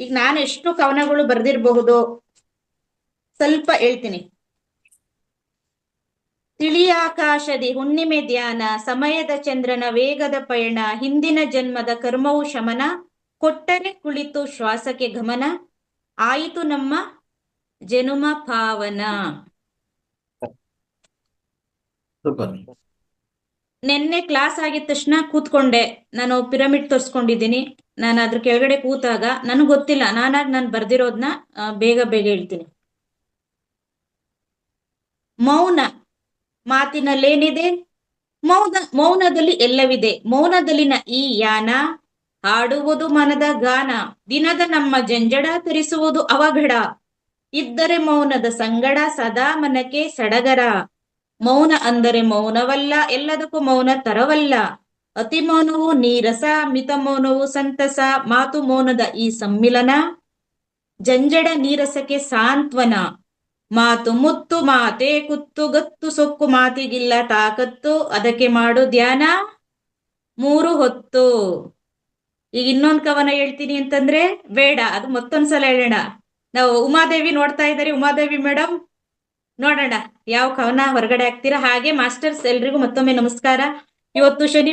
ಈಗ ನಾನು ಎಷ್ಟು ಕವನಗಳು ಬರೆದಿರಬಹುದು. ಸ್ವಲ್ಪ ಹೇಳ್ತೀನಿ. ತಿಳಿಯಾಕಾಶದಿ ಹುಣ್ಣಿಮೆ ಧ್ಯಾನ, ಸಮಯದ ಚಂದ್ರನ ವೇಗದ ಪಯಣ, ಹಿಂದಿನ ಜನ್ಮದ ಕರ್ಮವು ಶಮನ, ಕೊಟ್ಟರೆ ಕುಳಿತು ಶ್ವಾಸಕ್ಕೆ ಗಮನ, ಆಯಿತು ನಮ್ಮ ಜನುಮ ಪಾವನ. ನಿನ್ನೆ ಕ್ಲಾಸ್ ಆಗಿದ ತಕ್ಷಣ ಕೂತ್ಕೊಂಡೆ. ನಾನು ಪಿರಮಿಡ್ ತೋರಿಸ್ಕೊಂಡಿದ್ದೀನಿ. ನಾನು ಅದ್ರ ಕೆಳಗಡೆ ಕೂತಾಗ ನನಗೆ ಗೊತ್ತಿಲ್ಲ. ನಾನಾಗಿ ನಾನು ಬರ್ದಿರೋದ್ನ ಬೇಗ ಬೇಗ ಹೇಳ್ತೀನಿ. ಮೌನ ಮಾತಿನಲ್ಲೇನಿದೆ? ಮೌನ, ಮೌನದಲ್ಲಿ ಎಲ್ಲವಿದೆ? ಮೌನದಲ್ಲಿನ ಈ ಯಾನ ಹಾಡುವುದು ಮನದ ಗಾನ. ದಿನದ ನಮ್ಮ ಜಂಜಡ ತರಿಸುವುದು ಅವಘಡ. ಇದ್ದರೆ ಮೌನದ ಸಂಗಡ ಸದಾ ಮನಕ್ಕೆ ಸಡಗರ. ಮೌನ ಅಂದರೆ ಮೌನವಲ್ಲ, ಎಲ್ಲದಕ್ಕೂ ಮೌನ ತರವಲ್ಲ. ಅತಿ ಮೌನವು ನೀರಸ ಮಿತ ಮೌನವು ಸಂತಸ, ಮಾತು ಮೌನದ ಈ ಸಮ್ಮಿಲನ. ಜಂಜಡ ನೀರಸಕ್ಕೆ ಸಾಂತ್ವನ. ಮಾತು ಮುತ್ತು, ಮಾತೆ ಕುತ್ತು, ಗತ್ತು ಸೊಕ್ಕು, ಮಾತಿಗಿಲ್ಲ ತಾಕತ್ತು, ಅದಕ್ಕೆ ಮಾಡು ಧ್ಯಾನ. ಮೂರು ಹೊತ್ತು. ಈಗ ಇನ್ನೊಂದು ಕವನ ಹೇಳ್ತೀನಿ ಅಂತಂದ್ರೆ, ಬೇಡ, ಅದು ಮತ್ತೊಂದ್ಸಲ ಹೇಳೋಣ. ನಾವು ಉಮಾದೇವಿ ನೋಡ್ತಾ ಇದ್ದಾರೆ, ಉಮಾದೇವಿ ಮೇಡಮ್ ನೋಡೋಣ. ಯಾವ ಕವನ ಹೊರಗಡೆ ಹಾಕ್ತೀರಾ? ಹಾಗೆ ಮಾಸ್ಟರ್ಸ್ ಎಲ್ರಿಗೂ ಮತ್ತೊಮ್ಮೆ ನಮಸ್ಕಾರ. ಇವತ್ತು ಶನಿ